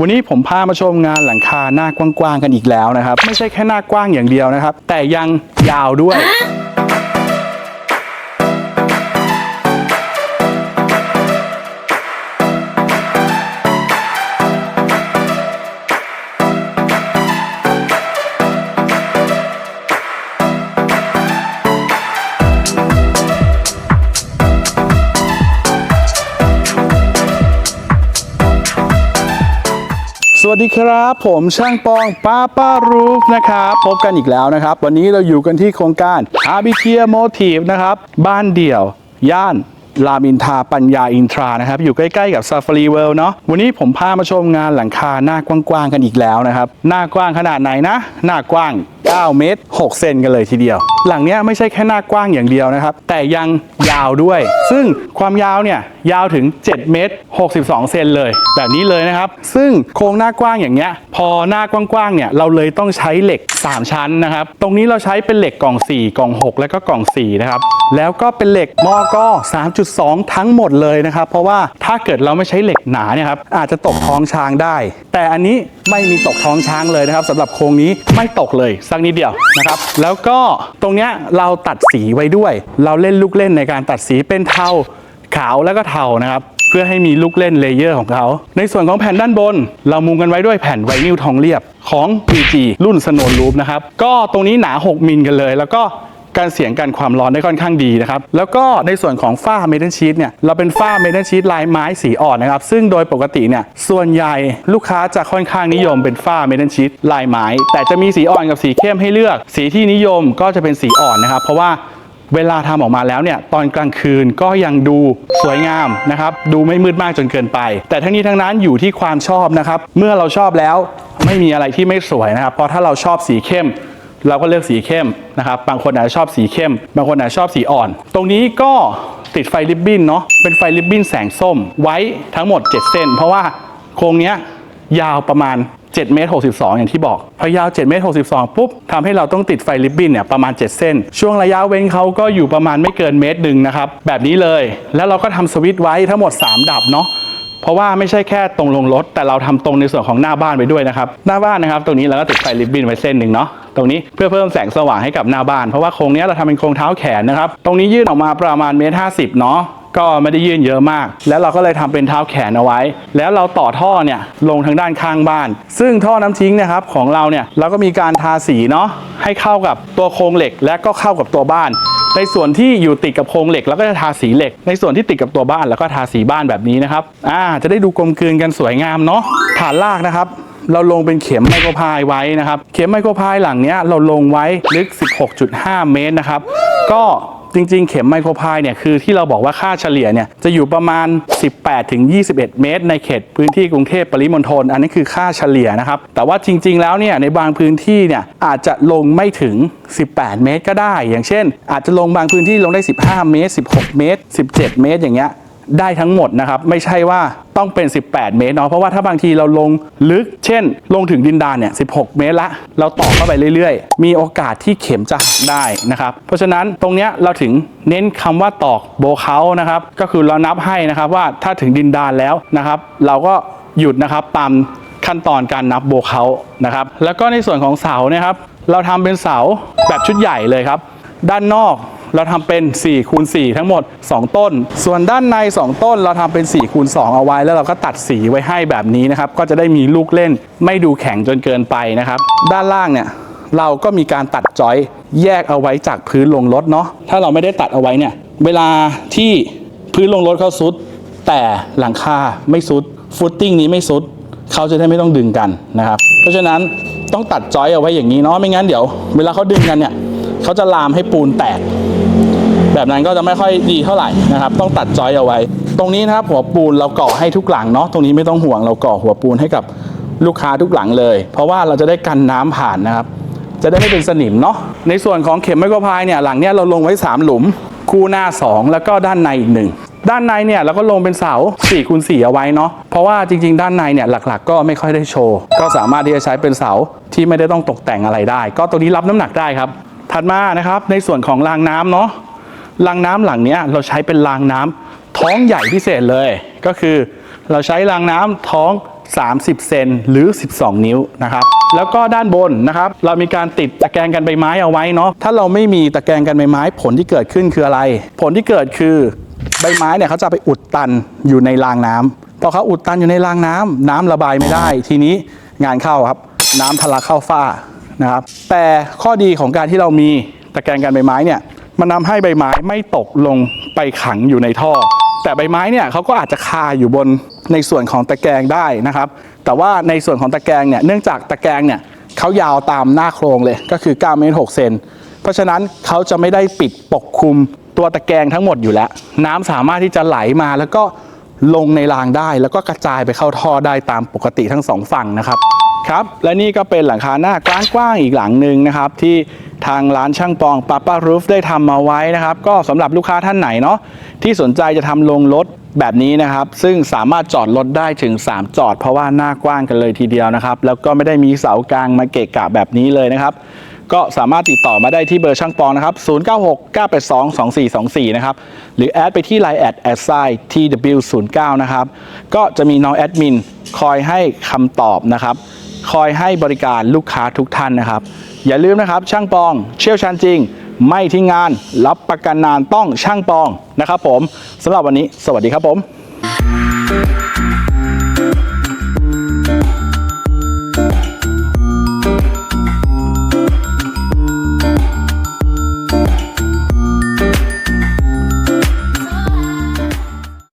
วันนี้ผมพามาชมงานหลังคาหน้ากว้างๆกันอีกแล้วนะครับ ไม่ใช่แค่หน้ากว้างอย่างเดียวนะครับ แต่ยังยาวด้วย วัสดีครับ ผมช่างปองป้าป้ารูฟนะครับพบกันอีกแล้วนะครับ วันนี้เราอยู่กันที่โครงการอาบิเคียโมทีฟนะครับ บ้านเดี่ยว ย่านรามอินทราปัญญาอินทรานะครับ อยู่ใกล้ๆกับซาฟารีเวิลด์เนาะวันนี้ผมพามาชมงานหลังคาหน้ากว้างๆกันอีกแล้วนะครับ หน้ากว้างขนาดไหนนะ หน้ากว้าง 9 เมตร 6 เซนกันเลยทีเดียว หลังเนี้ยไม่ใช่แค่หน้ากว้างอย่างเดียวนะครับ แต่ยังยาวด้วย ซึ่งความยาวเนี่ยยาวถึง 7 เมตร 62 เซนเลย แบบนี้เลยนะครับ ซึ่งโครงหน้ากว้างอย่างเงี้ย พอหน้ากว้างๆเนี่ยเราเลยต้องใช้เหล็ก 3 ชั้นนะครับ ตรงนี้เราใช้เป็นเหล็กกล่อง 4 กล่อง 6 แล้วก็กล่อง 4 นะครับ แล้วก็เป็นเหล็กมอก3.2 ทั้งหมดเลยนะครับ เพราะว่าถ้าเกิดเราไม่ใช้เหล็กหนาเนี่ยครับอาจจะตกท้องช้างได้ แต่อันนี้ไม่มีตกท้องช้างเลยนะครับสำหรับโครงนี้ไม่ตกเลยสักนิดเดียวนะครับ แล้วก็ตรงเนี้ยเราตัดสีไว้ด้วย เราเล่นลูกเล่นในการตัดสีเป็นเทาขาวแล้วก็เทานะครับ เพื่อให้มีลูกเล่นเลเยอร์ของเขา ในส่วนของแผ่นด้านบน เรามุงกันไว้ด้วยแผ่นไวนิลทองเรียบของ PG รุ่นสโนนลูปนะครับ ก็ตรงนี้หนา 6 มิลกันเลย แล้วก็ การเสียงกันความร้อนได้ค่อนข้างดีนะครับ แล้วก็ในส่วนของฝ้าเมทัลชีตเนี่ยเราเป็นฝ้าเมทัลชีตลายไม้สีอ่อนนะครับ ซึ่งโดยปกติเนี่ยส่วนใหญ่ลูกค้าจะค่อนข้างนิยมเป็นฝ้าเมทัลชีตลายไม้ แต่จะมีสีอ่อนกับสีเข้มให้เลือก สีที่นิยมก็จะเป็นสีอ่อนนะครับ เพราะว่าเวลาทำออกมาแล้วเนี่ยตอนกลางคืนก็ยังดูสวยงามนะครับ ดูไม่มืดมากจนเกินไป แต่ทั้งนี้ทั้งนั้นอยู่ที่ความชอบนะครับ เมื่อเราชอบแล้วไม่มีอะไรที่ไม่สวยนะครับ เพราะถ้าเราชอบสีเข้ม เราก็เลือกสีเข้มนะครับ บางคนอาจจะชอบสีเข้ม บางคนอาจจะชอบสีอ่อน ตรงนี้ก็ติดไฟริบบิ้นเนาะ เป็นไฟริบบิ้นแสงส้มไว้ทั้งหมด 7 เส้น เพราะว่าโครงเนี้ยยาวประมาณ7เมตร62 อย่างที่บอก พอยาว7เมตร62 ปุ๊บทำให้เราต้องติดไฟริบบิ้นเนี่ยประมาณ 7 เส้น ช่วงระยะเว้นเขาก็อยู่ประมาณไม่เกินเมตรหนึ่งนะครับ แบบนี้เลย แล้วเราก็ทำสวิตช์ไว้ทั้งหมด 3 ดับเนาะ เพราะว่าไม่ใช่แค่ตรงลงรถ แต่เราทำตรงในส่วนของหน้าบ้านไปด้วยนะครับหน้าบ้านนะครับ ตรงนี้เราก็ติดไฟริบบิ้นไว้เส้นหนึ่งเนาะตรงนี้เพื่อเพิ่มแสงสว่างให้กับหน้าบ้าน เพราะว่าโครงนี้เราทำเป็นโครงเท้าแขนนะครับ ตรงนี้ยื่นออกมาประมาณเมตรห้าสิบเนาะก็ไม่ได้ยื่นเยอะมาก แล้วเราก็เลยทำเป็นเท้าแขนเอาไว้ แล้วเราต่อท่อเนี่ยลงทางด้านข้างบ้าน ซึ่งท่อน้ำทิ้งนะครับของเราเนี่ยเราก็มีการทาสีเนาะให้เข้ากับตัวโครงเหล็กและก็เข้ากับตัวบ้าน ในส่วนที่อยู่ติดกับโครงเหล็กเราก็จะทาสีเหล็ก ในส่วนที่ติดกับตัวบ้านแล้วก็ทาสีบ้านแบบนี้นะครับอ่าจะได้ดูกลมกลืนกันสวยงามเนาะฐานลากนะครับเราลงเป็นเข็มไมโครพายไว้นะครับ เข็มไมโครพายหลังเนี้ยเราลงไว้ลึก 16.5 เมตรนะครับ ก็ จริง ๆ เข็มไมโครพายเนี่ยคือที่เราบอกว่าค่าเฉลี่ยเนี่ยจะอยู่ประมาณ 18-21 เมตร ในเขตพื้นที่กรุงเทพปริมณฑลอันนี้คือค่าเฉลี่ยนะครับ แต่ว่าจริง ๆ แล้วเนี่ยในบางพื้นที่เนี่ยอาจจะลงไม่ถึง 18 เมตร ก็ได้ อย่างเช่น อาจจะลงบางพื้นที่ลงได้ 15 เมตร 16 เมตร 17 เมตรอย่างเงี้ย ได้ทั้งหมดนะครับ ไม่ใช่ว่าต้องเป็น 18 เมตรเนาะเพราะว่าถ้าบางทีเราลงลึก เช่น ลงถึงดินดานเนี่ย 16 เมตรละ เราต่อเข้าไปเรื่อยๆ มีโอกาสที่เข็มจะหักได้นะครับ เพราะฉะนั้นตรงเนี้ยเราถึงเน้นคำว่าตอกโบเคานะครับ ก็คือเรานับให้นะครับว่าถ้าถึงดินดานแล้วนะครับ เราก็หยุดนะครับตามขั้นตอนการนับโบเคานะครับ แล้วก็ในส่วนของเสาเนี่ยครับ เราทำเป็นเสาแบบชุดใหญ่เลยครับ ด้านนอก เราทำเป็น4คูณ4ทั้งหมด 2 ต้น ส่วนด้านใน 2 ต้นเราทำเป็น4คูณ2เอาไว้ แล้วเราก็ตัดสีไว้ให้แบบนี้นะครับ ก็จะได้มีลูกเล่นไม่ดูแข็งจนเกินไปนะครับ ด้านล่างเนี่ยเราก็มีการตัดจอยแยกเอาไว้จากพื้นลงรถเนาะ ถ้าเราไม่ได้ตัดเอาไว้เนี่ย เวลาที่พื้นลงรถเขาซุด แต่หลังคาไม่ซุดฟุตติ้งนี้ไม่ซุดเขาจะได้ไม่ต้องดึงกันนะครับ เพราะฉะนั้นต้องตัดจอยเอาไว้อย่างนี้เนาะ ไม่งั้นเดี๋ยว เวลาเขาดึงกันเนี่ยเขาจะลามให้ปูนแตก แบบนั้นก็จะไม่ค่อยดีเท่าไหร่นะครับ ต้องตัดจอยเอาไว้ ตรงนี้นะครับหัวปูนเราก่อให้ทุกหลังเนาะตรงนี้ไม่ต้องห่วงเราก่อหัวปูนให้กับลูกค้าทุกหลังเลย เพราะว่าเราจะได้กันน้ำผ่านนะครับ จะได้ไม่เป็นสนิมเนาะในส่วนของเข็มไมโครพายเนี่ยหลังเนี้ยเราลงไว้ 3 หลุม คู่หน้า 2 แล้วก็ด้านในอีกหนึ่งด้านในเนี่ยเราก็ลงเป็นเสา4คูณ4เอาไว้เนาะเพราะว่าจริง ๆ ด้านในเนี่ยหลักๆ ก็ไม่ค่อยได้โชว์ ก็สามารถที่จะใช้เป็นเสาที่ไม่ได้ต้องตกแต่งอะไรได้ ก็ตัวนี้รับน้ำหนักได้ครับ ถัดมานะครับในส่วนของรางน้ำเนาะ รางน้ำหลังเนี้ยเราใช้เป็นรางน้ำท้องใหญ่พิเศษเลย ก็คือเราใช้รางน้ำท้อง 30 เซนหรือ 12 นิ้วนะครับแล้วก็ด้านบนนะครับ เรามีการติดตะแกรงกันใบไม้เอาไว้เนาะถ้าเราไม่มีตะแกรงกันใบไม้ ผลที่เกิดขึ้นคืออะไร ผลที่เกิดคือใบไม้เนี่ยเขาจะไปอุดตันอยู่ในรางน้ำพอเขาอุดตันอยู่ในรางน้ำน้ำระบายไม่ได้ ทีนี้งานเข้าครับ น้ำทะลักเข้าฝ้านะครับแต่ข้อดีของการที่เรามีตะแกรงกันใบไม้เนี่ย มันทำให้ใบไม้ไม่ตกลงไปขังอยู่ในท่อ แต่ใบไม้เนี่ยเขาก็อาจจะคาอยู่บนในส่วนของตะแกรงได้นะครับ แต่ว่าในส่วนของตะแกรงเนี่ยเนื่องจากตะแกรงเนี่ยเขายาวตามหน้าโครงเลยก็คือ9เมตร6เซนเพราะฉะนั้นเขาจะไม่ได้ปิดปกคลุมตัวตะแกรงทั้งหมดอยู่แล้ว น้ำสามารถที่จะไหลมาแล้วก็ลงในรางได้ แล้วก็กระจายไปเข้าท่อได้ตามปกติทั้งสองฝั่งนะครับ ครับและนี่ก็เป็นหลังคาหน้ากว้างๆอีกหลังหนึ่งนะครับ ที่ทางร้านช่างปองปาป้ารูฟได้ทำมาไว้นะครับ ก็สำหรับลูกค้าท่านไหนเนาะที่สนใจจะทำลงรถแบบนี้นะครับ ซึ่งสามารถจอดรถได้ถึง 3 จอด เพราะว่าหน้ากว้างกันเลยทีเดียวนะครับ แล้วก็ไม่ได้มีเสากลางมาเกะกะแบบนี้เลยนะครับ ก็สามารถติดต่อมาได้ที่เบอร์ช่างปองนะครับ 0969822424 นะครับ หรือแอดไปที่ Line แอดแอดไซ tw09 นะครับ ก็จะมีน้องแอดมินคอยให้คำตอบนะครับ คอยให้บริการลูกค้าทุกท่านนะครับ อย่าลืมนะครับ ช่างปอง เชี่ยวชาญจริง ไม่ทิ้งงาน รับประกันนานต้องช่างปองนะครับ ผมสำหรับวันนี้ สวัสดีครับผม